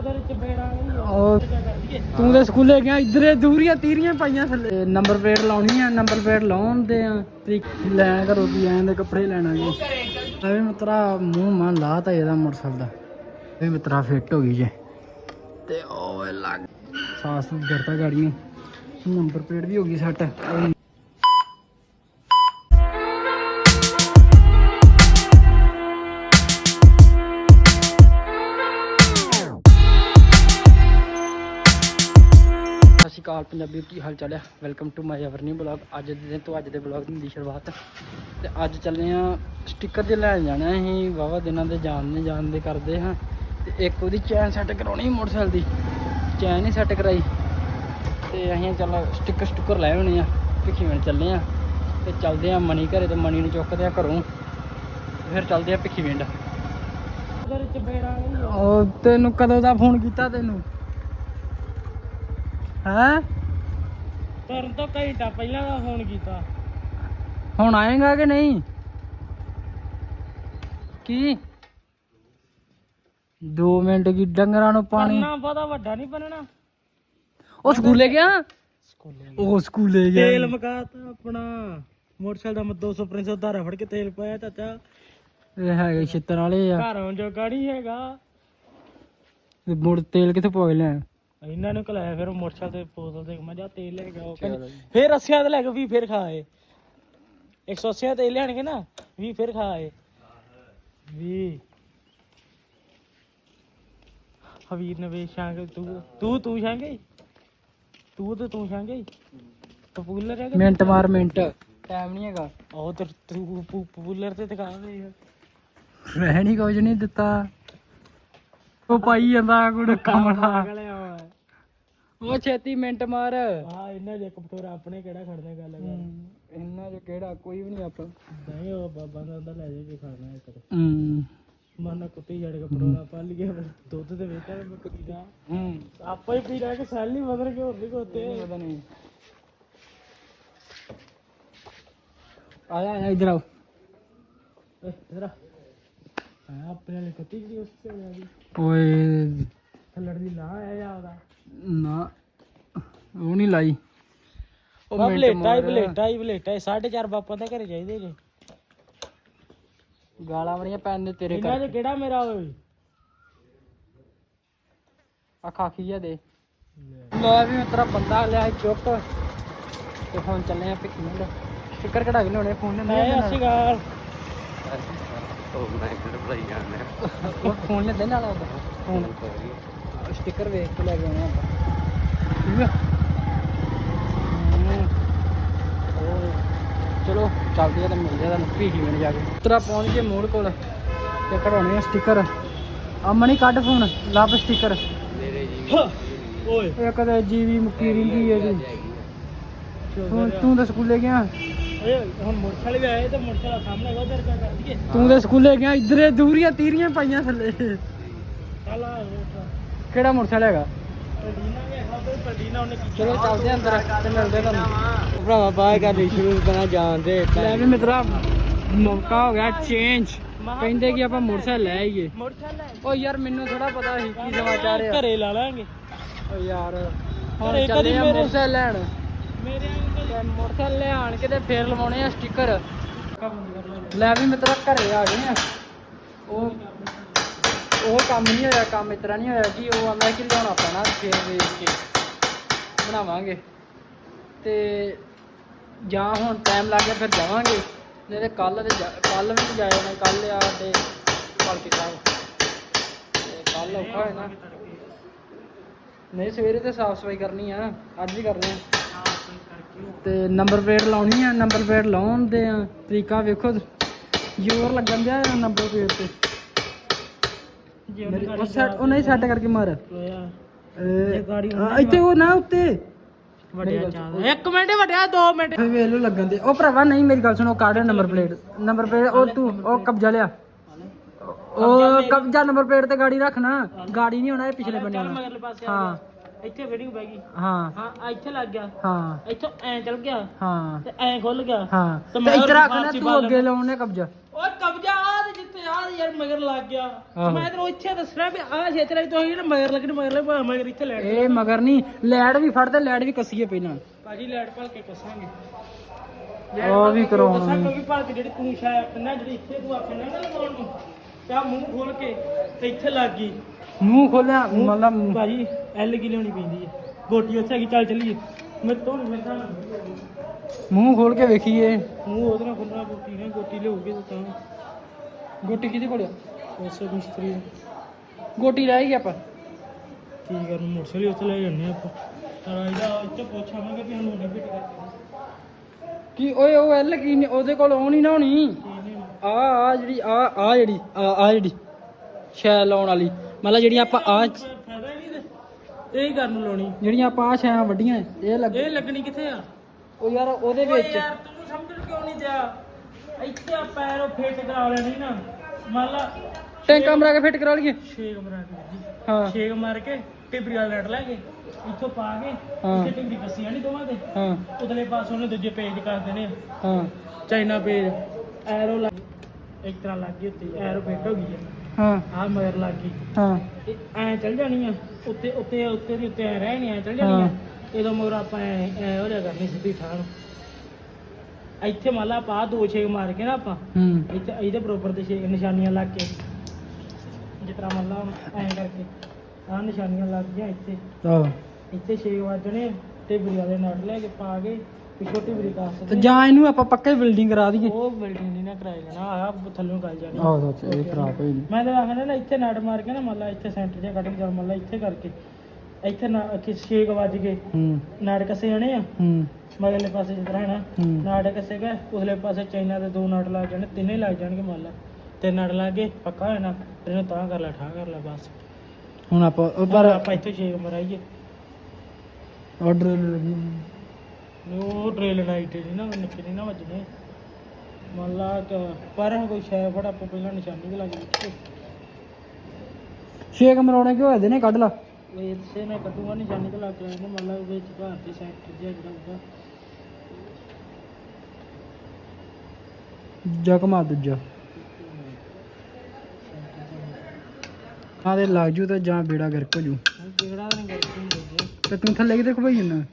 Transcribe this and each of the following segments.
ਉਹ ਤੂੰ ਦੇ ਸਕੂਲੇ ਗਿਆ ਇਧਰੇ ਦੂਰੀਆਂ ਤੀਰੀਆਂ ਪਾਈਆਂ ਥੱਲੇ। ਨੰਬਰ ਪਲੇਟ ਲਾਉਣੀ ਆ ਨੰਬਰ ਪਲੇਟ ਲਾਉਣ ਦੇ ਆ ਤੇ ਲੈ ਘਰੋਂ ਦੀ ਐਂ ਦੇ ਕੱਪੜੇ ਲੈਣਾ ਜੀ ਐਵੇਂ ਮਤਰਾ ਮੂੰਹ ਮਾਂ ਲਾਤਾ ਇਹਦਾ ਮੋਟਰਸਾਈਕਲ ਦਾ। ਇਹ ਮਤਰਾ ਫਿੱਟ ਹੋ ਗਈ ਜੇ। ਤੇ ਓਏ ਲੱਗ। ਸਾਸ ਨੂੰ ਕਰਤਾ ਗਾੜੀ ਨੂੰ ਨੰਬਰ ਪਲੇਟ ਵੀ ਹੋ ਗਈ ਸੈੱਟ। ਸਤਿ ਸ਼੍ਰੀ ਅਕਾਲ ਪੰਜਾਬੀ ਕੀ ਹਾਲ ਚਾਲ ਹੈ? Welcome to my our new blog ਅੱਜ ਦੇ ਦਿਨ ਤੋਂ ਅੱਜ ਦੇ ਬਲੌਗ ਦੀ ਸ਼ੁਰੂਆਤ। ਤੇ ਅੱਜ ਚੱਲੇ ਆ ਸਟicker ਦੇ ਲੈਣ ਜਾਣਾ ਅਸੀਂ ਵਾਵਾ ਦਿਨਾਂ ਦੇ ਜਾਣਦੇ ਜਾਣਦੇ ਕਰਦੇ ਹਾਂ। ਤੇ ਇੱਕ ਉਹਦੀ ਚੈਨ ਸੈੱਟ ਕਰਾਉਣੀ ਮੋਟਰਸਾਈਕਲ ਦੀ। ਚੈਨ ਹੀ ਸੈੱਟ ਕਰਾਈ। ਤੇ ਅਸੀਂ ਚੱਲ ਸਟicker ਸਟੁੱਕਰ ਲੈ ਆਉਣੇ ਆ ਭਿੱਖੀਵਿੰਡ ਚੱਲੇ ਆ ਤੇ ਚੱਲਦੇ ਆ ਮਣੀ ਘਰੇ ਤੇ ਮਣੀ ਨੂੰ ਚੁੱਕਦੇ ਆ ਘਰੋਂ। ਫਿਰ ਚੱਲਦੇ ਆ। ਭਿੱਖੀਵਿੰਡ ਉਹ ਤੈਨੂੰ ਕਦੋਂ ਦਾ ਫੋਨ ਕੀਤਾ ਤੈਨੂੰ? ਹੈਂ? ਕਰਨ ਤੋਂ ਘੰਟਾ ਪਹਿਲਾਂ ਦਾ ਫੋਨ ਕੀਤਾ। ਹੁਣ ਆਏਗਾ ਕਿ ਨਹੀਂ? ਕੀ? 2 ਮਿੰਟ ਕੀ ਡੰਗਰਾਂ ਨੂੰ ਪਾਣੀ? ਕਰਨਾ ਪਤਾ ਵੱਡਾ ਨਹੀਂ ਬਣਨਾ ਉਹ ਸਕੂਲੇ ਗਿਆ? ਸਕੂਲੇ ਉਹ ਸਕੂਲੇ ਗਿਆ। ਤੇਲ ਮਕਾਤਾ ਆਪਣਾ। ਮੋਟਰਸਾਈਕਲ ਦਾ ਮੈਂ 200 ਪ੍ਰਿੰਸ ਉਧਾਰਾ ਫੜ ਕੇ ਤੇਲ ਪਾਇਆ ਚਾਚਾ। ਇਹ ਹੈਗੇ ਛਿੱਤਰ ਵਾਲੇ ਆ। ਘਰੋਂ ਜੋ ਗਾੜੀ ਹੈਗਾ। ਮੁੜ ਤੇਲ ਕਿੱਥੇ ਪਵਾ ਲੈ ਇਹਨਾਂ ਨੂੰ ਕਲਾਇਆ ਫਿਰ ਮੋਟਰਸਾਈਕਲ ਤੇ ਬੋਤਲ ਤੇ ਮੈਂ ਜਾ ਤੇਲ ਲੈ ਕੇ ਆਓ। ਕਹਿੰਦੇ ਫਿਰ ਅੱਸਿਆਂ ਤੇ ਲੈ ਕੇ ਵੀ ਫਿਰ ਖਾਏ 180 ਤੇਲ ਲੈਣਗੇ ਨਾ ਵੀ ਫਿਰ ਖਾਏ ਵੀ ਹਵੀਰ ਨੇ ਵੇ ਸ਼ਾਂਗ ਤੂੰ ਤੂੰ ਤੂੰ ਸ਼ਾਂਗੇ ਤੂੰ ਤੇ ਤੂੰ ਸ਼ਾਂਗੇ ਪਪੂਲਰ ਹੈਗਾ ਮਿੰਟ ਮਾਰ ਮਿੰਟ। ਟਾਈਮ ਨਹੀਂ ਹੈਗਾ। ਉਹ ਤੇ ਤੂੰ ਪਪੂਲਰ ਤੇ ਦਿਖਾ ਦੇ ਰਹਿ ਨਹੀਂ ਕੁਝ ਨਹੀਂ ਦਿੱਤਾ। ਉਹ ਪਾਈ ਜਾਂਦਾ ਗੁੜ ਕਮਲਾ। ਉਹ ਛੇਤੀ ਮਿੰਟ ਮਾਰ। ਆ ਇਹਨਾਂ ਦੇ ਇੱਕ ਪਤੋਰਾ ਆਪਣੇ ਕਿਹੜਾ ਖੜਦੇ ਗੱਲ ਕਰ। ਇੰਨਾ ਜੋ ਕਿਹੜਾ ਕੋਈ ਵੀ ਨਹੀਂ ਆਪਾਂ। ਨਹੀਂ ਉਹ ਬਾਬਾ ਦਾ ਉਹਦਾ ਲੈ ਜਾ ਕੇ ਖਾਣਾ ਇੱਕ ਤੇ। ਹੂੰ। ਮਨ ਕੁੱਤੀ ਜੜ ਕੇ ਪਟੋਰਾ ਪਾ ਲਈਏ ਦੁੱਧ ਦੇ ਵਿੱਚ ਮੈਂ ਕੁੱਤੀ ਦਾ। ਹੂੰ। ਆਪਾਂ ਹੀ ਪੀ ਰਿਹਾ ਕਿ ਸੈਲ ਨਹੀਂ ਬਦਲ ਕੇ ਹੋਰ ਨਹੀਂ ਕੋਤੇ ਪਤਾ ਨਹੀਂ। ਆਇਆ ਆਇਆ ਇਧਰ ਆਓ। ਇਧਰ ਆ। ਆ ਆਪਣੇ ਲਈ ਕੁੱਤੀ ਜਿਹੜੀ ਉਸ ਤੇ ਆ ਗਈ। ਓਏ। ਥੱਲੜ ਦੀ ਲਾ ਆਇਆ ਜਾਂ ਉਹਦਾ ਨਾ ਉਹ ਨਹੀਂ ਲਾਈ। ਉਹ ਬਲੇਟਾ ਹੀ ਮਾਰ। ਬਲੇਟਾ ਹੀ ਬਲੇਟਾ ਹੀ 4.5 ਬਾਪਾ ਦੇ ਘਰੇ ਚਾਹੀਦੇ ਜੇ। ਗਾਲਾਂ ਬੜੀਆਂ ਪੈਣ ਦੇ ਤੇਰੇ ਇਹਨਾਂ ਕਰ ਚ ਕਿਹੜਾ ਮੇਰਾ ਓਏ? ਆ ਖਾਖੀ ਜਾ ਦੇ। ਲੈ ਵੀ ਤੇਰਾ ਬੰਦਾ ਲਿਆ ਸੀ ਚੁੱਕ ਤੇ ਹੁਣ ਚੱਲੇ ਆ ਮਿੰਡ। ਸਟicker ਕਢਾ ਕੇ ਲਿਆਉਣੇ ਫੋਨ ਨੇ ਨਹੀਂ ਅਸੀਂ ਗਾਲ ਉਹ ਫੋਨ ਲੈ ਦੇ ਨਾਲ ਉਹਦਾ। ਫੋਨ ਸਟicker ਵੇਖ ਕੇ ਲੈ ਕੇ ਆਉਣੇ ਆਪਾਂ। ਠੀਕ ਆ। ਚਲੋ ਚੱਲਦੇ ਆ ਤਾਂ ਮਿਲਦੇ ਆ ਤੁਹਾਨੂੰ ਭੀਖੀ ਮਿੰਡ ਜਾ ਕੇ ਤੇਰਾ ਪਹੁੰਚ ਗਏ ਮੋੜ ਕੋਲ ਤੇ ਕਢਾਉਣੇ ਆ ਸਟicker ਆ ਮਣੀ ਕੱਢ ਫੋਨ ਲੱਭ ਸਟicker ਓਏ। ਇਹ ਕਦੇ ਜੀਵੀ ਮੁੱਕੀ ਰਿੰਦੀ ਇਹਦੀ ਹੁਣ ਤੂੰ ਤਾਂ ਸਕੂਲੇ ਗਿਆ। ਓਏ ਹੁਣ ਮੋਟਰਸਾਈਕਲ ਵੀ ਆਏ ਤੇ ਮੋਟਰਸਾਈਕਲ ਸਾਹਮਣੇ ਹੈਗਾ ਉਧਰ ਕਰ ਦਈਏ ਤੂੰ ਤਾਂ ਸਕੂਲੇ ਗਿਆ ਇਧਰੇ ਦੂਰੀਆਂ ਤੀਰੀਆਂ ਪਾਈਆਂ ਥੱਲੇ। ਚੱਲ ਆ ਕਿਹੜਾ ਮੋਟਰਸਾਈਕਲ ਹੈਗਾ? ਚਲੋ ਚੱਲਦੇ ਆ ਅੰਦਰ ਤੇ ਮਿਲਦੇ ਤੁਹਾਨੂੰ। ਭਰਾਵਾ ਬਾਹਰ ਕਰ ਲਈ ਸ਼ੁਰੂ ਬਣਾ ਜਾਣਦੇ ਲੈ ਵੀ ਮਿੱਤਰਾ ਮੌਕਾ ਹੋ ਗਿਆ ਚੇਂਜ ਕਹਿੰਦੇ ਕਿ ਆਪਾਂ ਮੋਟਰਸਾਈਕਲ ਲੈ ਆਈਏ। ਮੋਟਰਸਾਈਕਲ ਓ ਯਾਰ ਮੈਨੂੰ ਥੋੜਾ ਪਤਾ ਸੀ ਕੀ ਸਮਾਚਾਰ ਆ। ਘਰੇ ਲਾ ਲਾਂਗੇ। ਓ ਯਾਰ ਹੁਣ ਚੱਲੇ ਆ ਮੋਟਰਸਾਈਕਲ ਲੈਣ। ਮੇਰੇ ਤੇ ਮੋਟਰਸਾਈਕਲ ਲਿਆਣ ਕੇ ਤੇ ਫੇਰ ਲਵਾਉਣੇ ਆ ਸਟicker ਲੈ ਵੀ ਮਿੱਤਰਾ ਘਰੇ ਆ ਗਏ ਆ। ਉਹ ਉਹ ਕੰਮ ਨਹੀਂ ਹੋਇਆ, ਕੰਮ ਇਤਰਾ ਨਹੀਂ ਹੋਇਆ ਜੀ, ਉਹ ਆਂਦਾ ਕਿ ਲਿਆਉਣਾ ਪੈਣਾ ਫੇਰ ਵੇਚ ਕੇ, ਬਣਾਵਾਂਗੇ। ਤੇ ਜਾਂ ਹੁਣ ਟਾਈਮ ਲੱਗ ਗਿਆ, ਫਿਰ ਜਾਵਾਂਗੇ। ਨਹੀਂ ਤੇ ਕੱਲ ਤੇ ਕੱਲ ਵੀ ਨਹੀਂ ਜਾਇਆ ਨਾ ਕੱਲ ਆ ਤੇ ਪਾਲਕੀ ਸਾਹਿਬ ਕੱਲ ਔਖਾ ਹੋਇਆ ਨਾ। ਨਹੀਂ, ਸਵੇਰੇ ਤੇ ਸਾਫ਼ ਸਫ਼ਾਈ ਕਰਨੀ ਆ, ਅੱਜ ਹੀ ਕਰਨੀ ਆ। ਤੇ ਨੰਬਰ ਪਲੇਟ ਲਾਉਣੀ ਆ ਨੰਬਰ ਪਲੇਟ ਲਾਉਣ ਦੇ ਤਰੀਕਾ ਵੇਖੋ, ਜ਼ੋਰ ਲੱਗਣ ਦਿਆ ਨੰਬਰ ਪਲੇਟ ਤੇ। ਮੇਰੀ ਉਹ ਸੈਟ ਉਹ ਨਹੀਂ ਸੈੱਟ ਕਰਕੇ ਮਾਰ। ਇਹ- ਗਾੜੀ ਆ, ਇੱਥੇ ਉਹ ਨਾ ਉੱਤੇ। ਵੱਡਿਆ ਚਾਹਦਾ ਇੱਕ ਮਿੰਟ ਵੱਡਿਆ 2 ਮਿੰਟ। ਫੇ ਵੇਲੋ ਲੱਗਣ ਦੇ। ਉਹ ਭਰਾਵਾ ਨਹੀਂ ਮੇਰੀ ਗੱਲ ਸੁਣੋ card number plate number plate ਉਹ ਤੂੰ ਉਹ ਕਬਜ਼ਾ ਲਿਆ। ਉਹ ਕਬਜ਼ਾ ਨੰਬਰ ਪਲੇਟ ਤੇ ਗਾੜੀ ਰੱਖਣਾ ਗਾੜੀ ਨਹੀਂ ਹੋਣਾ ਇਹ ਪਿਛਲੇ ਬੰਨੇ ਹੋਣਾ। ਮਗਰਲੇ ਪਾਸੇ ਆ ਹਾਂ। ਗਿਆ। ਇੱਥੇ ਫੀਡਿੰਗ ਪੈ ਗਈ। ਹਾਂ। ਹਾਂ ਆ ਇੱਥੇ ਲੱਗ ਗਿਆ। ਹਾਂ। ਇੱਥੋਂ ਐ ਚਲ ਗਿਆ। ਹਾਂ। ਤੇ ਐ ਖੁੱਲ ਗਿਆ। ਹਾਂ। ਤੇ ਤੇ ਮੈਂ ਇੱਧਰ ਉਹਦੀ ਰੱਖਣਾ ਫਾਰਸੀ ਤੂੰ ਅੱਗੇ ਲਾਉਣੇ ਕਬਜ਼ਾ। ਓਏ ਤੇ ਯਾਰ ਮਗਰ ਲੱਗ ਗਿਆ। ਆਹੋ। ਮੈਂ ਤੈਨੂੰ ਇੱਥੇ ਦੱਸਣਾ ਵੀ ਆਹ ਛੇਤਰ ਵਿੱਚ ਤੋਂ ਜਿਹੜਾ ਮਗਰ ਲੱਗਣ ਮਗਰ ਲੱਗ ਭਾਵੇਂ ਮਗਰ ਇੱਥੇ ਲੈਟ ਇਹ ਮਗਰ ਨਹੀਂ ਲੈਡ ਵੀ ਫੜਦੇ ਲੈਡ ਵੀ ਕੱਸੀਏ ਪਹਿਲਾਂ। ਭਾਜੀ ਲੈਟ ਭਲ ਕੇ ਕੱਸਾਂਗੇ। ਉਹ ਵੀ ਕਰਾਉਣਾ ਕੱਸਾਂ ਕਿਉਂਕਿ ਭਲ ਕੇ ਜਿਹੜੀ ਤੂੰ ਸ਼ਾਇਦ ਨਾ ਜਿਹੜੀ ਇੱਥੇ ਤੂੰ ਆਖਣਾ ਨਾ ਲਗਾਉਣ ਨੂੰ ਤਾਂ ਮੂੰਹ ਖੋਲ ਕੇ ਤੇ ਇੱਥੇ ਲੱਗ ਗਈ। ਮੂੰਹ ਖੋਲਿਆ ਮਤਲਬ ਭਾਜੀ ਐਲ ਕੀ ਲਿਆਉਣੀ ਪੈਂਦੀ ਹੈ। ਗੋਟੀ ਉੱਥੇ ਹੈਗੀ ਚੱਲ ਚੱਲੀਏ। ਮੇਰੇ ਤੋਂ ਮਿਲਦਾ। ਮੂੰਹ ਖੋਲ ਕੇ ਵੇਖੀਏ। ਮੂੰਹ ਉਹਦੇ ਨਾਲ ਖੁੱਲਣਾ ਗੋਟੀ ਨੇ ਗੋਟੀ ਲਿਆਉਗੇ ਤਾਂ। ਗੋਟੀ ਕਿਹਦੇ ਕੋਲ ਆ? ਉਸੇ ਮਿਸਤਰੀ। ਗੋਟੀ ਰਹਿ ਗਈ ਆਪਾਂ। ਕੀ ਕਰਨ ਮੋਟਰਸਾਈਕਲ ਉੱਥੇ ਲੈ ਜਾਂਦੇ ਆਪਾਂ। ਤਾਂ ਇਹਦਾ ਇੱਥੇ ਪੁੱਛਾਂਗੇ ਵੀ ਸਾਨੂੰ ਨਹੀਂ ਫਿੱਟ ਕਰਦੇ ਕੀ ਓਏ ਉਹ ਐਲ ਕੀ ਨੀ- ਉਹਦੇ ਕੋਲ ਉਹ ਨਹੀਂ ਨਾ ਹੋਣੀ? ਕੀ ਨਹੀਂ ਆ ਆ ਜਿਹੜੀ ਆ ਆ ਜਿਹੜੀ ਆ ਆ ਜਿਹੜੀ ਸ਼ੈ ਲਾਉਣ ਵਾਲੀ। ਮਤਲਬ ਜਿਹੜੀਆਂ ਆਪਾਂ ਆ ਫਾਇਦਾ ਹੀ ਨਹੀਂ ਤੇ ਇਹ ਹੀ ਕਰਨ ਨੂੰ ਲਾਉਣੀ। ਜਿਹੜੀਆਂ ਆਪਾਂ ਆ ਛਾਂ ਵੱਡੀਆਂ ਇਹ ਲੱਗ ਇਹ ਲੱਗਣੀ ਕਿੱਥੇ ਆ? ਉਹ ਯਾਰ ਉਹਦੇ ਓਏ ਵਿੱਚ। ਯਾਰ ਤੂੰ ਸਮਝਣ ਕਿਉਂ ਨਹੀਂ ਦਿਆ? ਇੱਥੇ ਆ ਪੈਰੋਂ ਫਿੱਟ ਕਰਾ ਲੈਣੀ ਨਾ। ਮੰਨ ਲਾ ਟੈਂਕਾ ਮਰਾ ਕੇ ਫਿੱਟ ਕਰਾ ਲਈਏ? ਛੇਕ ਮਾਰ ਕੇ ਜੀ। ਹਾਂ। ਛੇਕ ਮਾਰ ਕੇ ਟਿਬਰੀ ਵਾਲਾ ਲੈਟ ਲੈ ਕੇ ਇੱਥੋਂ ਪਾ ਕੇ ਹਾਂ। ਇੱਥੇ ਟਿਬਰੀ ਕੱਸੀਆਂ ਨਹੀਂ ਦੋਵਾਂ ਦੇ ਹਾਂ। ਉਤਲੇ ਪਾਸੇ ਉਹਨੇ ਦੂਜੇ ਪੇਜ ਕਰ ਦੇਣੇ ਆ। ਹਾਂ। ਚਾਈਨਾ ਪੇਜ ਐਰੋ ਲੱਗ ਇੱਕ ਤਰ੍ਹਾਂ ਲੱਗ ਗਈ ਉੱਤੇ ਐਰੋ ਫਿੱਟ ਹੋ ਗਈ ਹਾਂ। ਆ ਮਗਰ ਲੱਗ ਗਈ। ਹਾਂ। ਐ ਚੱਲ ਜਾਣੀ ਆ। ਉੱਤੇ ਉੱਤੇ ਉੱਤੇ ਦੀ ਉੱਤੇ ਐ ਰਹਿ ਨਹੀਂ ਐ ਚੱਲ ਜਾਣੀ ਆ। ਇਹਦੋਂ ਮਗਰ ਆਪਾਂ ਐ ਐ ਹੋ ਜਾ ਕਰਨੀ ਸਿੱਧੀ ਠਾਹ ਨੂੰ। ਇੱਥੇ ਮੰਨ ਲਾ ਆਪਾਂ ਆਹ ਦੋ ਛੇਕ ਮਾਰ ਕੇ ਨਾ ਆਪਾਂ ਹੂੰ। ਇੱਥੇ ਇਹਦੇ ਬਰੋਬਰ ਦੇ ਛੇਕ ਨਿਸ਼ਾਨੀਆਂ ਲੱਗ ਕੇ। ਜਿਸ ਤਰ੍ਹਾਂ ਮੰਨ ਲਾ ਐ ਕਰਕੇ ਆਹ ਨਿਸ਼ਾਨੀਆਂ ਲੱਗ ਗਈਆਂ ਇੱਥੇ। ਆਹ। ਇੱਥੇ ਛੇਕ ਵੱਜਣੇ ਤੇ ਬਰੀ ਵਾਲੇ ਨਟ ਲੈ ਕੇ ਪਾ ਕੇ ਤੇ ਛੋਟੀ ਬਰੀ ਕਾਸ ਤੇ ਜਾਂ ਇਹਨੂੰ ਆਪਾਂ ਪੱਕੇ ਬਿਲਡਿੰਗ ਕਰਾ ਦਈਏ। ਉਹ ਬਿਲਡਿੰਗ ਨਹੀਂ ਨਾ ਕਰਾਈ ਜਾਣਾ ਆਹ ਥੱਲੋਂ ਗੱਲ ਜਾਣੀ। ਆਹ ਸੱਚ ਇਹ ਖਰਾਬ ਹੋਈ ਮੈਂ ਤਾਂ ਆਖਣਾ ਨਾ ਇੱਥੇ ਨਟ ਮਾਰ ਕੇ ਨਾ ਮੰਨ ਲਾ ਇੱਥੇ ਸੈਂਟਰ 'ਚ ਕੱਢ ਕੇ ਜਾਂ ਮੰਨ ਲਾ ਇੱਥੇ ਕਰਕੇ। ਇੱਥੇ ਨਾ ਕਿ ਛੇਕ ਵੱਜ ਗਏ। ਹੂੰ। ਨਾੜ ਕੱਸੇ ਜਾਣੇ ਆ। ਹੂੰ। ਮਗਰਲੇ ਪਾਸੇ ਤਰ੍ਹਾਂ ਹੈ ਨਾ ਹੂੰ। ਨਾੜ ਕੱਸੇ ਗਏ ਉਸਲੇ ਪਾਸੇ ਚਾਈਨਾ ਦੇ ਦੋ ਨਾੜ ਲੱਗ ਜਾਣੇ ਤਿੰਨੇ ਲੱਗ ਜਾਣਗੇ ਮੰਨ ਲਾ। ਤੇ ਨਾੜ ਲੱਗ ਗਏ ਪੱਕਾ ਹੋਇਆ ਨਾ? ਫਿਰ ਇਹਨੂੰ ਤਾਂ ਕਰ ਲੈ ਠਾ ਕਰ ਲੈ ਬਸ। ਹੁਣ ਆਪਾਂ ਉਹ ਪਰ ਪਰ ਆਪਾਂ ਇੱਥੇ ਛੇਕ ਮਰਾਈਏ। ਆਰਡਰ ਉਹ ਡਰੇਲ ਨਾਈਟ ਨਹੀਂ ਨਾ ਨਿੱਕੇ ਨਹੀਂ ਨਾ ਵੱਜਣੇ। ਮੰਨ ਲਾ ਕਿ ਪਰ ਕੋਈ ਸ਼ੈ ਫੜ ਆਪਾਂ ਪਹਿਲਾਂ ਨਿਸ਼ਾਨੀ ਲੱਗ ਗਈ ਛੇਕ ਮਰਾਉਣੇ ਕਿਉਂ ਹੋਏ? ਦੇ ਨੇ ਕੱਢ ਲਾ। वेद से मैं कटूंगा निशानी का लाकर आएंगे मतलब वे छुपा आते साइड कर दिया गड़ा जखमा दूजा ਹਾਂ ਤੇ ਲੱਗ ਜੂ ਤੇ ਜਾਂ ਬੇੜਾ ਗਰਕ ਹੋ ਜੂ ਤੇ ਤੂੰ ਥੱਲੇ ਕਿਤੇ ਖਵਾਈ ਜੰਨਾ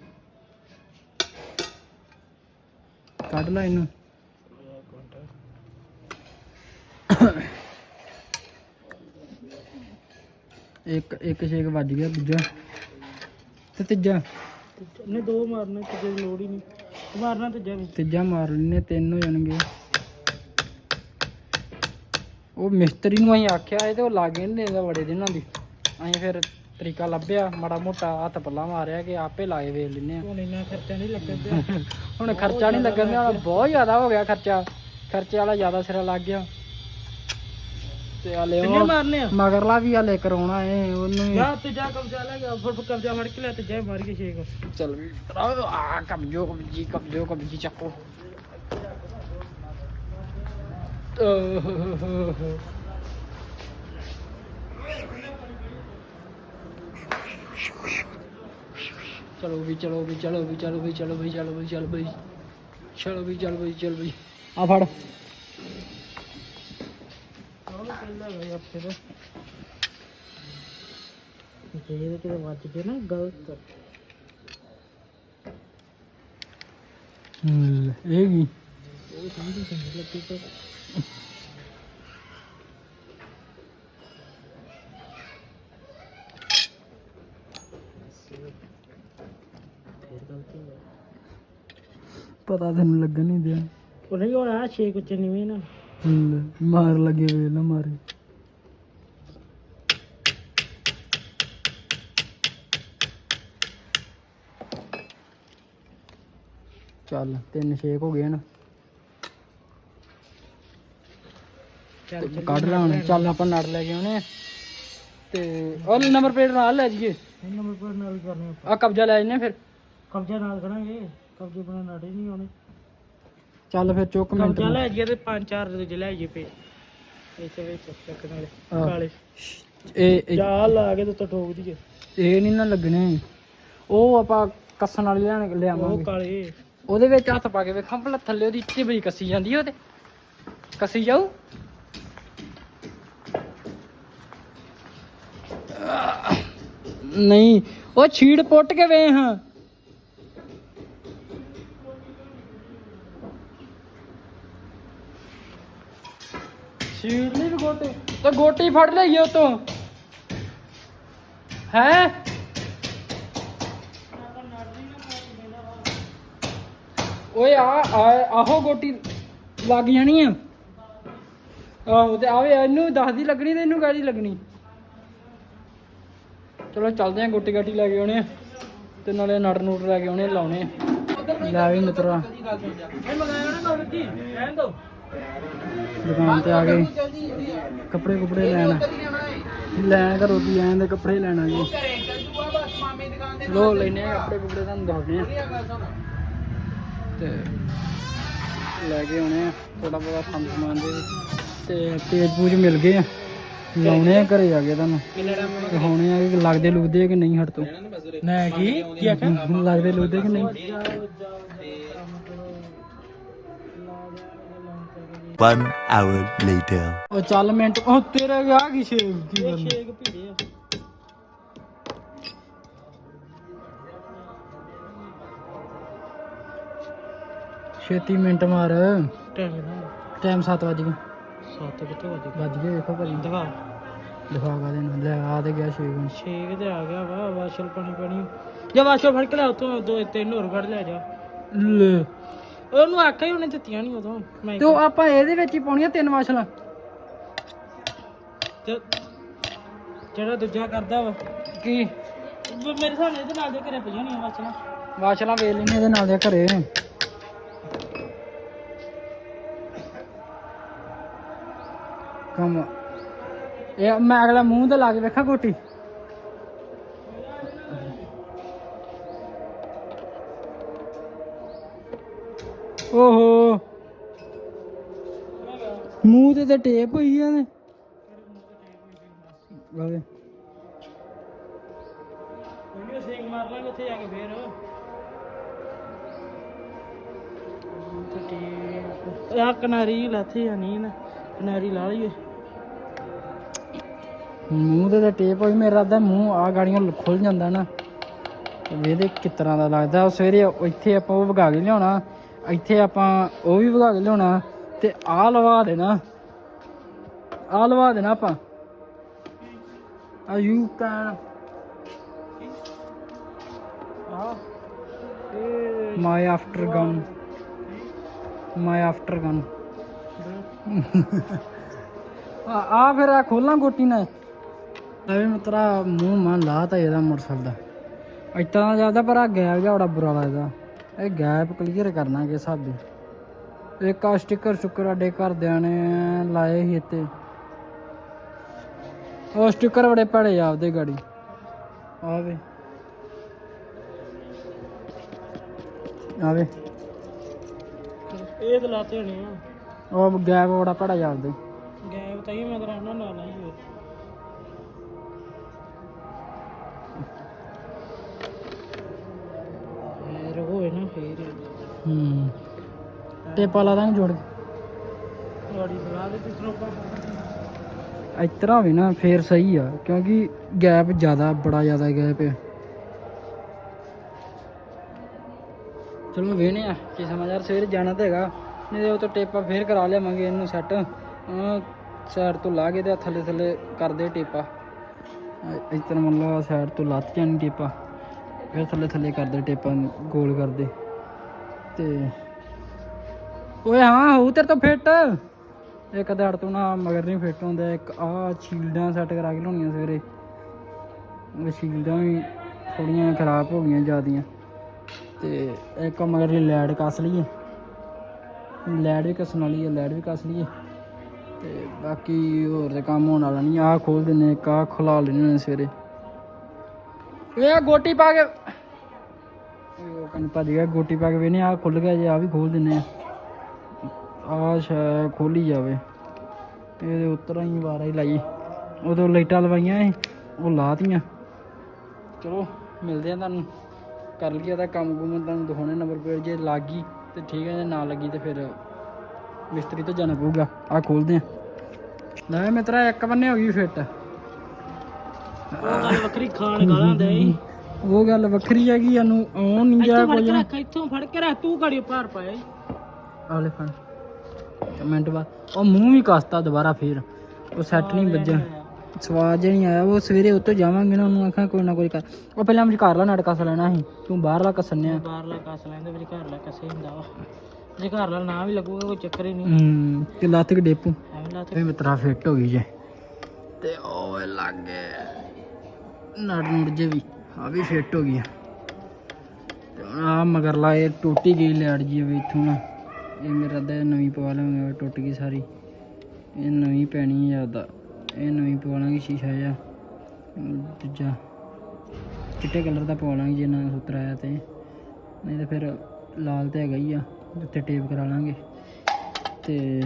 ਕੱਢ ਲੈ ਇਹਨੂੰ ਇੱਕ ਇੱਕ ਛੇਕ ਵੱਜ ਗਿਆ ਦੂਜਾ। ਤੇ ਤੀਜਾ। ਨੇ ਦੋ ਮਾਰਨੇ ਤੇ ਦੀ ਲੋੜ ਹੀ ਨਹੀਂ। ਮਾਰਨਾ ਤੇ ਜਾਵੇ ਤੀਜਾ ਮਾਰ ਲੈਨੇ ਤਿੰਨ ਹੋ ਜਾਣਗੇ। ਉਹ ਮਿਸਤਰੀ ਨੂੰ ਅਸੀਂ ਆਖਿਆ ਇਹ ਤੇ ਉਹ ਲਾਗੇ ਨਹੀਂ ਦੇਦਾ ਬੜੇ ਦਿਨਾਂ ਦੀ। ਅਸੀਂ ਫਿਰ ਤਰੀਕਾ ਲੱਭਿਆ ਮਾੜਾ ਮੋਟਾ ਹੱਥ ਪੱਲਾ ਮਾਰਿਆ ਕਿ ਆਪੇ ਲਾਏ ਵੇਖ ਲੈਨੇ ਆ। ਹੁਣ ਇੰਨਾ ਖਰਚਾ ਨਹੀਂ ਲੱਗਣ ਦਿਆ। ਹੁਣ ਖਰਚਾ ਨਹੀਂ ਲੱਗਣ ਹੁਣ ਬਹੁਤ ਜ਼ਿਆਦਾ ਹੋ ਗਿਆ ਖਰਚਾ। ਖਰਚੇ ਵਾਲਾ ਜ਼ਿਆਦਾ ਸਿਰਾ ਲੱਗ ਗਿਆ। ਤੇ ਹਲੇ ਕਿੰਨੇ ਉਹ ਮਾਰਨੇ ਆ ਮਗਰਲਾ ਵੀ ਹਲੇ ਕਰਾਉਣਾ ਏ ਉਹਨੂੰ ਜਾ ਤੇ ਜਾ ਕਬਜ਼ਾ ਲੈ ਗਿਆ ਫਿਰ ਕਬਜ਼ਾ ਫੜ ਕੇ ਲੈ ਤੇ ਜਾ ਮਾਰ ਕੇ ਛੇਕ ਚੱਲ ਵੀ ਆ ਕਬਜੋ ਕਬਜੀ ਕਬਜੋ ਕਬਜੀ ਚੱਕੋ ਚਲੋ ਵੀ ਚਲੋ ਵੀ ਚਲੋ ਵੀ ਚਲੋ ਵੀ ਚਲੋ ਵੀ ਚਲੋ ਵੀ ਚਲੋ ਵੀ ਚਲੋ ਵੀ ਚਲੋ ਵੀ ਚਲੋ ਵੀ ਆ ਫੜ पता तेन लगन नहीं दिया छे कुछ नहीं ना। ਲੈ, ਮਾਰ ਲੱਗੇ ਵੇ ਨਾ ਮਾਰੇ। ਚੱਲ ਤਿੰਨ ਛੇਕ ਹੋ ਗਏ ਨਾ ਚੱਲ ਕੱਢ ਲਾ ਹੁਣ। ਚੱਲ ਆਪਾਂ ਨਟ ਲੈ ਕੇ ਆਉਣੇ ਆ। ਤੇ ਉਹ ਨੰਬਰ ਪਲੇਟ ਨਾਲ ਲੈ ਜਾਈਏ। ਨੰਬਰ ਪਰ ਨਾਲ ਕਰਨੇ ਆ ਕਬਜ਼ਾ ਲੈ ਜੰਨੇ ਫਿਰ। ਕਬਜ਼ਾ ਨਾਲ ਕਰਾਂਗੇ ਕਬਜ਼ੇ ਬਣਾ ਨਾੜੇ ਨਹੀਂ ਆਉਣੇ। ਚੱਲ ਫਿਰ ਚੁੱਕ ਮਿੰਟ ਕੰਜਾ ਲੈ ਜਾਈਏ ਤੇ ਪੰਜ ਚਾਰ ਦੂਜੇ ਲੈ ਜਾਈਏ ਪੇ। ਇੱਥੇ ਵਿੱਚ ਚੱਕਣ ਵਾਲੇ ਕਾਲੇ। ਇਹ ਇਹ- ਲਾ ਕੇ ਤੇ ਉੱਤੋਂ ਠੋਕ ਦੀਏ ਇਹ ਨਹੀਂ ਨਾ ਲੱਗਣੇ। ਉਹ ਆਪਾਂ ਕੱਸਣ ਵਾਲੇ ਲੈਣ ਉਹ ਕਾਲੇ। ਉਹਦੇ ਵਿੱਚ ਹੱਥ ਪਾ ਕੇ ਵੇਖਾਂ ਭਲਾ ਥੱਲੇ ਉਹਦੀ ਟਿਬੜੀ ਕੱਸੀ ਜਾਂਦੀ ਆ ਉਹਦੇ ਕੱਸੀ ਜਾਊ? ਨਹੀਂ ਉਹ ਛੀੜ ਪੁੱਟ ਕੇ ਵੇਖ। ਨਹੀਂ ਵੀ ਗੋਟੀ। ਤੇ ਗੋਟੀ ਫੜ ਲਈਏ ਉਹ ਤੋਂ ਹੈ? ਓਏ ਆ ਆਹੋ ਗੋਟੀ ਲੱਗ ਜਾਣੀ ਆ। ਆਹੋ ਤੇ ਆਵੇ ਇਹਨੂੰ ਦੱਸਦੀ ਲੱਗਣੀ ਤੇ ਇਹਨੂੰ ਗਾੜੀ ਲੱਗਣੀ। ਚਲੋ ਚੱਲਦੇ ਆ ਗੋਟੀ ਗਾਟੀ ਲੈ ਕੇ ਆਉਣੇ ਆ। ਤੇ ਨਾਲੇ ਨਟ ਨੂਟ ਲੈ ਕੇ ਆਉਣੇ ਲਾਉਣੇ ਲੈ ਵੀ ਮਿੱਤਰਾ। ਦੁਕਾਨ ਤੇ ਆ ਗਏ। ਕੱਪੜੇ ਕੁਪੜੇ ਲੈਣ। ਲੈਣ ਘਰੋਂ ਦੀ ਆਏ ਦੇ ਕੱਪੜੇ ਲੈਣ ਆ ਗਏ ਲੋ ਲੈਨੇ ਆ ਕੱਪੜੇ ਕੁਪੜੇ ਤੁਹਾਨੂੰ ਦੱਸਦੇ ਆ। ਤੇ ਲੈ ਕੇ ਆਉਣੇ ਆ ਥੋੜਾ ਬਹੁਤਾ ਸਮ ਸਮਾਨ ਦੇ। ਤੇ ਤੇਜ ਪੂਜ ਮਿਲ ਗਏ ਆ। ਲਾਉਣੇ ਆ ਘਰੇ ਆ ਗਏ ਤੁਹਾਨੂੰ। ਦਿਖਾਉਣੇ ਆ ਕਿ ਲੱਗਦੇ ਲੁਗਦੇ ਆ ਕਿ ਨਹੀਂ ਹਟ ਤੋਂ? ਨਾ ਕੀ? ਕੀ ਆਖਿਆ? ਲੱਗਦੇ ਲੁਗਦੇ ਕਿ ਨਹੀਂ? One hour later. ਉਹ ਚੱਲ ਮਿੰਟ ਉਹ ਤੇਰੇ ਆ ਕੀ ਸ਼ੇਕ ਕੀ ਕਰਨਾ? ਛੇਕ ਭੀੜੇ ਆ। ਛੇਤੀ ਮਿੰਟ ਮਾਰ। ਟਾਈਮ ਨਾ। ਟਾਈਮ 7 ਵਜ ਗਏ। ਸੱਤ ਕਿੱਥੋਂ ਵੱਜ ਗਏ? ਵੱਜ ਗਏ ਵੇਖੋ ਭਾਜੀ। ਦਿਖਾ। ਦਿਖਾ ਗਾ ਦੇਣਾ ਲੈ ਆ ਤੇ ਗਿਆ ਛੇਕ ਹੁਣ। ਛੇਕ ਤੇ ਆ ਗਿਆ ਵਾ ਵਾਸ਼ਲ ਪਾਣੀ ਪਾਣੀ ਜਾਂ ਵਾਸ਼ਲ ਫੜ ਕੇ ਲੈ ਉਤੋਂ ਦੋ ਤਿੰਨ ਹੋਰ ਫੜ ਲੈ ਜਾ। ਲੈ। ਉਹਨੂੰ ਆਖਿਆ ਹੀ ਉਹਨੇ ਦਿੱਤੀਆਂ ਨਹੀਂ ਉਦੋਂ। ਮੈਂ ਤੇ ਉਹ ਆਪਾਂ ਇਹਦੇ ਵਿੱਚ ਹੀ ਪਾਉਣੀਆਂ ਤਿੰਨ ਵਾਸ਼ਲਾਂ। ਤੇ ਜਿਹੜਾ ਦੂਜਾ ਕਰਦਾ ਵਾ। ਕੀ? ਮੇਰੇ ਸਾਹਮਣੇ ਇਹਦੇ ਨਾਲ ਦੇ ਘਰੇ ਪਈਆਂ ਨਹੀਂ ਵਾਸ਼ਲਾਂ। ਵਾਸ਼ਲਾਂ ਵੇਚ ਲੈਣੇ ਇਹਦੇ ਨਾਲ ਦੇ ਘਰੇ। ਕੰਮ। ਇਹ ਮੈਂ ਅਗਲਾ ਮੂੰਹ ਤੇ ਲਾ ਕੇ ਵੇਖਾਂ ਗੋਟੀ ਓਹੋ। ਮੂੰਹ ਤੇ ਤੇ ਟੇਪ ਹੋਈ ਆ ਨੇ ਆਵੇ ਉਹਨੂੰ ਸੇਕ ਮਾਰ ਲਾਂਗੇ ਉੱਥੇ ਜਾ ਕੇ ਫੇਰ। ਤੇ ਠੀਕ ਆ ਕਨਾਰੀ ਲਾਥੇ ਜਾਨੀ ਨਾ ਕਨਾਰੀ ਲਾ ਲਈਏ। ਮੂੰਹ ਤੇ ਤਾਂ ਟੇਪ ਹੋਈ ਮੇਰਾ ਤਾਂ ਮੂੰਹ ਆ ਗਾੜੀਆਂ ਖੁੱਲ ਜਾਂਦਾ ਨਾ। ਤੇ ਵੇਦੇ ਕਿਸ ਤਰ੍ਹਾਂ ਦਾ ਲੱਗਦਾ। ਉਹ ਸਵੇਰੇ ਇੱਥੇ ਆਪਾਂ ਉਹ ਵਗਾ ਕੇ ਲਿਆਉਣਾ। ਇੱਥੇ ਆਪਾਂ ਉਹ ਵੀ ਵਗਾ ਕੇ ਲਿਆਉਣਾ ਤੇ ਆ ਲਵਾ ਦੇਣਾ। ਆ ਲਵਾ ਦੇਣਾ ਆਪਾਂ। ਆ you can my after gun my after gun ਆ ਆ ਫਿਰ ਆ ਖੋਲਾਂ ਗੋਟੀ ਨਾਲ। ਐਵੇਂ ਮਤਰਾ, ਮੂੰਹ ਮਨ ਲਾਤਾ ਇਹਦਾ ਮੋਟਰਸਾਈਕਲ ਦਾ। ਇਤਨਾ ਜ਼ਿਆਦਾ ਪਰ ਆ ਗੈਪ ਜਿਹਾ ਬੜਾ ਬੁਰਾ ਲੱਗਦਾ। ਇਹ ਗੈਪ ਕਲੀਅਰ ਕਰਨਾ ਕਿ ਇੱਕ ਆ ਸਟicker ਸ਼ੁੱਕਰ ਅੱਡੇ ਘਰਦਿਆਂ ਨੇ ਲਾਏ ਸੀ ਇੱਥੇ। ਉਹ ਸਟicker ਬੜੇ ਭੜੇ ਆਪਦੇ ਗਾੜੀ। ਆਵੇ ਆਵੇ ਇਹ ਤਾਂ ਲਾਤੇ ਹੋਣੇ ਆ। ਉਹ ਗੈਪ ਬੜਾ ਭੜਾ ਜਾਂਦੇ ਗੈਬ ਤਾਂ ਹੀ ਮੈਂ ਕਰਾਂ ਨਾ ਨਾਲ ਹੀ ਟੇਪਾ ਲਾ ਦਾਂਗੇ ਜੋੜ ਕੇ। ਤੁਹਾਡੀ ਸਲਾਹ ਦੇ ਪਿਛਰੋਂ ਇਤਰਾ ਹੋਵੇ ਨਾ ਫੇਰ ਸਹੀ ਆ ਕਿਉਂਕਿ ਗੈਪ ਜ਼ਿਆਦਾ ਬੜਾ ਜ਼ਿਆਦਾ ਗੈਪ ਹੈ ਚਲੋ ਵੇਹਨੇ ਆ ਕੀ ਸਮਾਚਾਰ ਸਵੇਰੇ ਜਾਣਾ ਤਾਂ ਹੈਗਾ। ਨਹੀਂ ਤੇ ਉਹ ਤੋਂ ਟੇਪਾ ਫੇਰ ਕਰਾ ਲਿਆਵਾਂਗੇ ਇਹਨੂੰ ਸੈੱਟ ਸਾਈਡ ਤੋਂ ਲਾ ਕੇ ਤੇ ਥੱਲੇ ਥੱਲੇ ਕਰਦੇ ਟੇਪਾ। ਇਸ ਤਰ੍ਹਾਂ ਮਤਲਬ ਸਾਈਡ ਤੋਂ ਲੱਤ ਜਾਣੀ ਟੇਪਾ। ਫਿਰ ਥੱਲੇ ਥੱਲੇ ਕਰਦੇ ਟੇਪਾ ਗੋਲ ਕਰਦੇ ਤੇ ਓਏ ਹਾਂ, ਹੋਊ ਤੇਰੇ ਤੋਂ ਫਿੱਟ ਇੱਕ ਦੜ ਤੋਂ ਨਾ ਮਗਰ ਨਹੀਂ ਫਿੱਟ ਹੁੰਦਾ, ਇੱਕ ਆਹ ਸ਼ੀਲਡਾਂ ਸੈੱਟ ਕਰਾ ਕੇ ਲਾਉਣੀਆਂ ਸਵੇਰੇ। ਉਹ ਸ਼ੀਲਡਾਂ ਵੀ ਥੋੜੀਆਂ ਖਰਾਬ ਹੋ ਗਈਆਂ ਜਿਆਦੀਆਂ। ਤੇ ਇੱਕ ਮਗਰ ਦੀ ਲੈਡ ਕੱਸ ਲਈਏ। ਲੈਡ ਵੀ ਕੱਸਣ ਵਾਲੀ ਹੈ ਲੈਡ ਵੀ ਕੱਸ ਲਈਏ। ਤੇ ਬਾਕੀ ਹੋਰ ਤੇ ਕੰਮ ਹੋਣ ਵਾਲਾ ਨਹੀਂ, ਆਹ ਖੋਲ ਦਿੰਨੇ ਇੱਕ ਆਹ ਖੁਲਾ ਲੈਣੇ ਨੇ ਸਵੇਰੇ। ਇਹ ਗੋਟੀ ਪਾ ਕੇ ਉਹ ਕੰਨ ਭੱਜ ਗਿਆ, ਗੋਟੀ ਪਾ ਕੇ ਵੇਨੇ ਆਹ ਖੁੱਲ ਗਿਆ ਜੇ ਆ ਵੀ ਖੋਲ ਦਿੰਨੇ ਆ ਆ ਸ਼ਾ ਖੋਲੀ ਜਾਵੇ। ਇਹਦੇ ਉੱਤਰ ਹੀ ਵਾਰਾ ਹੀ ਲਾਈ। ਉਦੋਂ ਲਾਈਟਾਂ ਲਵਾਈਆਂ ਸੀ ਉਹ ਲਾਤੀਆਂ। ਚਲੋ ਮਿਲਦੇ ਆ ਤੁਹਾਨੂੰ। ਕਰ ਲਈਏ ਦਾ ਕੰਮ ਕੁਮ ਤੁਹਾਨੂੰ ਦਿਖਾਉਣੇ ਨੰਬਰ ਪਲੇਟ ਜੇ ਲੱਗ ਤੇ ਠੀਕ ਹੈ ਜੇ ਨਾ ਲੱਗੀ ਤੇ ਫਿਰ ਮਿਸਤਰੀ ਤੋਂ ਜਾਣਾ ਪਊਗਾ। ਆ ਖੋਲਦੇ ਆ ਲੈ ਮਿੱਤਰਾ ਇੱਕ ਬੰਨੇ ਹੋ ਗਈ ਫਿੱਟ ਉਹ ਗੱਲ ਵੱਖਰੀ ਖਾਣ ਗਾਲਾਂ ਦੇ ਉਹ ਗੱਲ ਵੱਖਰੀ ਹੈਗੀ ਇਹਨੂੰ ਆਉਣ ਨਹੀਂ ਫੜ ਕੋਈ। ਇੱਥੋਂ ਫੜ ਕੇ ਰੱਖ ਤੂੰ ਘੜੀ ਭਾਰ ਪਾਇਆ ਈ। ਆਲੇ ਫੜ। ਮਿੰਟ ਬਾਅਦ ਉਹ ਮੂੰਹ ਵੀ ਕਸਤਾ ਦੁਬਾਰਾ ਫੇਰ। ਉਹ ਸੈੱਟ ਨਹੀਂ ਵੱਜਿਆ। ਸਵਾਦ ਜਿਹਾ ਨਹੀਂ ਆਇਆ। ਉਹ ਸਵੇਰੇ ਉੱਤੋਂ ਜਾਵਾਂਗੇ ਨਾ ਉਹਨੂੰ ਆਖਾਂ ਕੋਈ ਨਾ ਕੋਈ ਕਰ। ਉਹ ਪਹਿਲਾਂ ਮੈਂ ਘਰ ਲਾ ਨਾਟਕਾ ਸ ਲੈਣਾ ਸੀ। ਤੂੰ ਬਾਹਰਲਾ ਕੱਸਣਿਆ ਬਾਹਰਲਾ ਕਸ ਲੈਂਦੇ ਵਿੱਚ ਘਰਲਾ ਕਸੇ ਹੁੰਦਾ ਵਾ। ਜੇ ਘਰਲਾ ਨਾ ਵੀ ਲੱਗੂਗਾ ਕੋਈ ਚੱਕਰ ਹੀ ਨਹੀਂ। ਹੂੰ ਤੇ ਲੱਤ ਕੇ ਡੇਪੂ? ਐਵੇਂ ਲਾ ਤੇ ਮਿੱਤਰਾ ਫਿੱਟ ਹੋ ਗਈ ਜੇ। ਤੇ ਓਏ ਲੱਗ ਗਏ ਨੜ ਨੁੜ ਜੇ ਵੀ। ਆ ਵੀ ਫਿੱਟ ਹੋ ਗਈ ਆ ਮਗਰਲਾ ਇਹ ਟੁੱਟੀ ਗਈ ਲੈੜ ਜੀ ਵੀ ਇਥੋਂ ਨਾ। ਇਹ ਮੇਰਾ ਦਾ ਨਵੀਂ ਪਵਾ ਲਾਂਗੇ ਟੁੱਟ ਗਈ ਸਾਰੀ। ਇਹ ਨਵੀਂ ਪੈਣੀ ਹੈ ਜ਼ਿਆਦਾ ਇਹ ਨਵੀਂ ਪਵਾ ਲਾਂਗੇ ਸ਼ੀਸ਼ਾ ਜਿਹਾ। ਦੂਜਾ। ਚਿੱਟੇ ਕਲਰ ਦਾ ਪਵਾ ਲਾਂਗੇ ਜੇ ਨਾ ਸੁਤਰਾ ਆਇਆ ਤੇ। ਨਹੀਂ ਤਾਂ ਫਿਰ ਲਾਲ ਤੇ ਹੈਗਾ ਹੀ ਆ ਉੱਤੇ ਟੇਪ ਕਰਾ ਲਾਂਗੇ। ਤੇ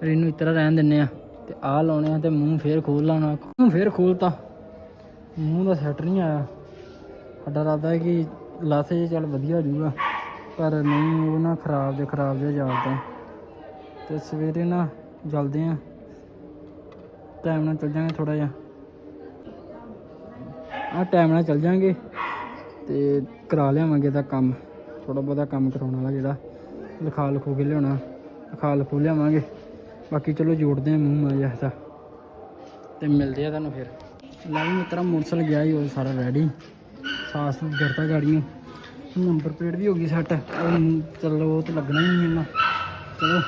ਫਿਰ ਇਹਨੂੰ ਤਰ੍ਹਾਂ ਰਹਿਣ ਦਿੰਨੇ ਆ। ਤੇ ਆ ਲਾਉਣੇ ਆ ਤੇ ਮੂੰਹ ਫੇਰ ਖੋਲ ਲਾਉਣਾ। ਮੂੰਹ ਫੇਰ ਖੋਲਤਾ। ਮੂੰਹ ਦਾ ਸੈੱਟ ਨਹੀਂ ਆਇਆ। ਸਾਡਾ ਇਰਾਦਾ ਹੈ ਕਿ ਲੱਥ ਜੇ ਚੱਲ ਵਧੀਆ ਹੋ ਜਾਊਗਾ। ਪਰ ਨਹੀਂ, ਉਹ ਨਾ ਖਰਾਬ ਦੇ ਖਰਾਬ ਜਿਹਾ ਜਾਪਦਾ ਤੇ ਸਵੇਰੇ ਨਾ ਜਲਦੇ ਆ। ਟਾਈਮ ਨਾਲ ਚੱਲ ਜਾਾਂਗੇ ਥੋੜਾ ਜਿਹਾ। ਆ ਟਾਈਮ ਨਾਲ ਚੱਲ ਜਾਾਂਗੇ ਤੇ ਕਰਾ ਲਿਆਵਾਂਗੇ ਦਾ ਕੰਮ। ਥੋੜਾ ਬਹੁਤਾ ਕੰਮ ਕਰਾਉਣ ਵਾਲਾ ਜਿਹੜਾ, ਲਿਖਾ ਲਿਖੂ ਕੇ ਲਿਆਉਣਾ, ਲਿਖਾ ਲਿਖੂ ਲਿਆਵਾਂਗੇ। ਬਾਕੀ ਚਲੋ ਜੋੜਦੇ ਆ ਮੂੰਹ ਮਾਜਾ ਦਾ ਤੇ ਮਿਲਦੇ ਆ ਤੁਹਾਨੂੰ ਫਿਰ। ਲੈ ਵੀ ਮਿੱਤਰਾ, ਮੋਟਰਸਾਈਕਲ ਗਿਆ ਹੀ ਉਹ ਸਾਰਾ ਰੈਡੀ ਸਾਸ ਨੂੰ ਕਰਤਾ ਗਾੜੀਆਂ। ਨੰਬਰ ਪਲੇਟ ਵੀ ਹੋ ਗਈ ਸੈੱਟ। ਚਲੋ ਉਹ ਤਾਂ ਲੱਗਣਾ ਹੀ ਨਹੀਂ ਇਹਨਾਂ ਚਲੋ,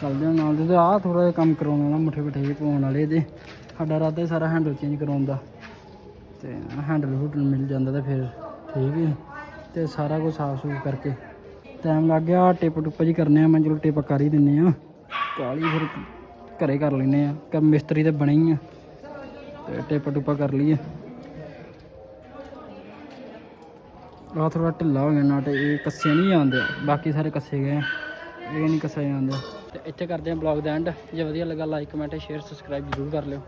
ਚੱਲਦੇ ਹਾਂ ਨਾਲ ਦੇ ਆਹ ਥੋੜਾ ਜਿਹਾ ਕੰਮ ਕਰਾਉਣ ਵਾਲਾ, ਮੁੱਠੇ ਬਠੇ ਪਾਉਣ ਵਾਲੇ ਇਹਦੇ। ਸਾਡਾ ਇਰਾਦਾ ਸਾਰਾ ਹੈਂਡਲ ਚੇਂਜ ਕਰਾਉਣ ਦਾ। ਤੇ ਹੈਂਡਲ ਹੁਡਲ ਮਿਲ ਜਾਂਦਾ ਤਾਂ ਫਿਰ ਠੀਕ ਹੀ। ਤੇ ਸਾਰਾ ਕੁਝ ਸਾਫ਼ ਸੂਫ ਕਰਕੇ। ਟਾਈਮ ਲੱਗ ਗਿਆ ਟਿਪ ਟੁੱਪ ਜੀ ਕਰਨੇ ਆ, ਮੈਂ ਚਲੋ ਟਿਪ ਕਰ ਹੀ ਦਿੰਨੇ ਆ। ਕਾਲੀ ਫਿਰ ਘਰੇ ਕਰ ਲੈਨੇ ਆ। ਕਿ ਮਿਸਤਰੀ ਤਾਂ ਬਣੇ ਹੀ ਆ। ਤੇ ਟਿਪ ਟੁੱਪਾ ਕਰ ਲਈਏ। ਆ ਥੋੜਾ ਢਿੱਲਾ ਹੋ ਗਿਆ ਨਾਟ, ਇਹ ਕੱਸੇ ਨਹੀਂ ਆਉਂਦੇ। ਬਾਕੀ ਸਾਰੇ ਕੱਸੇ ਗਏ ਆ। ਇਹ ਨਹੀਂ ਕੱਸੇ ਜਾਂਦੇ। ਤੇ ਇੱਥੇ ਕਰਦੇ ਆ ਬਲੌਗ ਦਾ ਐਂਡ ਜੇ ਵਧੀਆ ਲੱਗਾ ਲਾਈਕ ਕਮੈਂਟ ਸ਼ੇਅਰ ਸਬਸਕ੍ਰਾਈਬ ਜ਼ਰੂਰ ਕਰ ਲਿਓ।